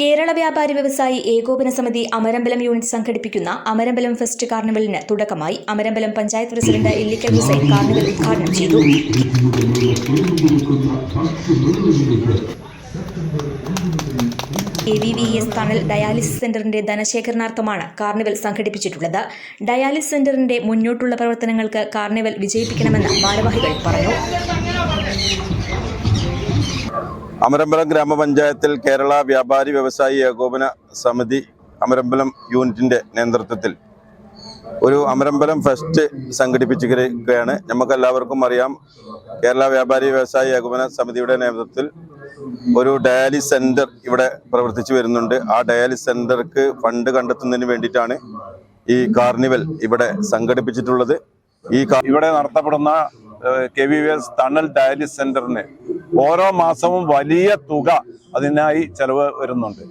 കേരള വ്യാപാരി വ്യവസായി ഏകോപന സമിതി അമരമ്പലം യൂണിറ്റ് സംഘടിപ്പിക്കുന്ന അമരമ്പലം ഫെസ്റ്റ് കാർണിവലിന് തുടക്കമായി അമരമ്പലം പഞ്ചായത്ത് പ്രസിഡന്റ് ഇല്ലിക്കൽ ഹുസൈൻ കാർണിവൽ ഉദ്ഘാടനം ചെയ്തു. A V V S Thanal dialysis സെന്ററിന്റെ ധനശേഖരണാർത്ഥമാണ് കാർണിവൽ സംഘടിപ്പിച്ചിട്ടുള്ളത്. ഡയാലിസിസ് സെന്ററിന്റെ മുന്നോട്ടുള്ള പ്രവർത്തനങ്ങൾക്ക് കാർണിവൽ വിജയിപ്പിക്കണമെന്ന് ഭാരവാഹികൾ പറഞ്ഞു. അമരമ്പലം ഗ്രാമപഞ്ചായത്തിൽ കേരള വ്യാപാരി വ്യവസായി ഏകോപന സമിതി അമരമ്പലം യൂണിറ്റിന്റെ നേതൃത്വത്തിൽ ഒരു അമരമ്പലം ഫെസ്റ്റ് സംഘടിപ്പിച്ചിരിക്കുകയാണ്. നമുക്ക് എല്ലാവർക്കും അറിയാം കേരള വ്യാപാരി വ്യവസായി ഏകോപന സമിതിയുടെ നേതൃത്വത്തിൽ ഒരു ഡയാലിസ് സെന്റർ ഇവിടെ പ്രവർത്തിച്ചു വരുന്നുണ്ട്. ആ ഡയാലിസ് സെന്റർക്ക് ഫണ്ട് കണ്ടെത്തുന്നതിന് വേണ്ടിയിട്ടാണ് ഈ കാർണിവൽ ഇവിടെ സംഘടിപ്പിച്ചിട്ടുള്ളത്. ഈ ഇവിടെ നടത്തപ്പെടുന്ന K V S Thanal dialysis സെന്ററിന് ഓരോ മാസവും വലിയ തുക അതിനായി ചെലവ് വരുന്നുണ്ട്.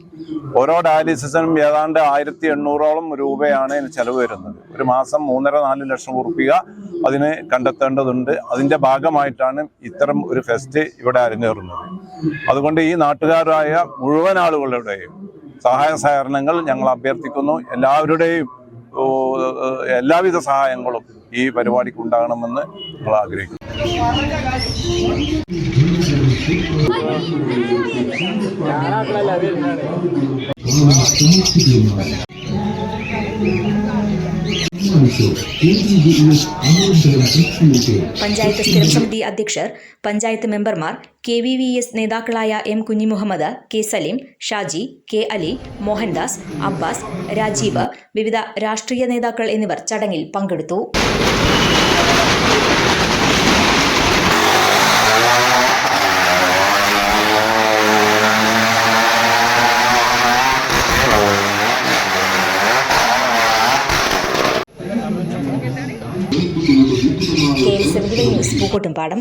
ഓരോ ഡയാലിസിസിനും ഏതാണ്ട് ആയിരത്തി എണ്ണൂറോളം രൂപയാണ് ഇതിന് ചെലവ് വരുന്നത്. ഒരു മാസം മൂന്നര നാല് ലക്ഷം ഉറുപ്പിക അതിന് കണ്ടെത്തേണ്ടതുണ്ട്. അതിന്റെ ഭാഗമായിട്ടാണ് ഇത്തരം ഒരു ഫെസ്റ്റ് ഇവിടെ അരങ്ങേറുന്നത്. അതുകൊണ്ട് ഈ നാട്ടുകാരായ മുഴുവൻ ആളുകളുടെയും സഹായ സഹകരണങ്ങൾ ഞങ്ങൾ അഭ്യർത്ഥിക്കുന്നു. എല്ലാവരുടെയും എല്ലാവിധ സഹായങ്ങളും ഈ പരിപാടിക്ക് ഉണ്ടാകണമെന്ന് ഞങ്ങൾ ആഗ്രഹിക്കുന്നു. പഞ്ചായത്ത് സ്ഥിരം സമിതി അധ്യക്ഷർ പഞ്ചായത്ത് മെമ്പർമാർ കെ വി വി എസ് നേതാക്കളായ M Kunhimuhammad K Salim Shaji K Ali Mohandas Abbas Rajeev വിവിധ രാഷ്ട്രീയ നേതാക്കൾ എന്നിവർ ചടങ്ങിൽ പങ്കെടുത്തു. ന്യൂസ് പൂക്കോട്ടുംപാടം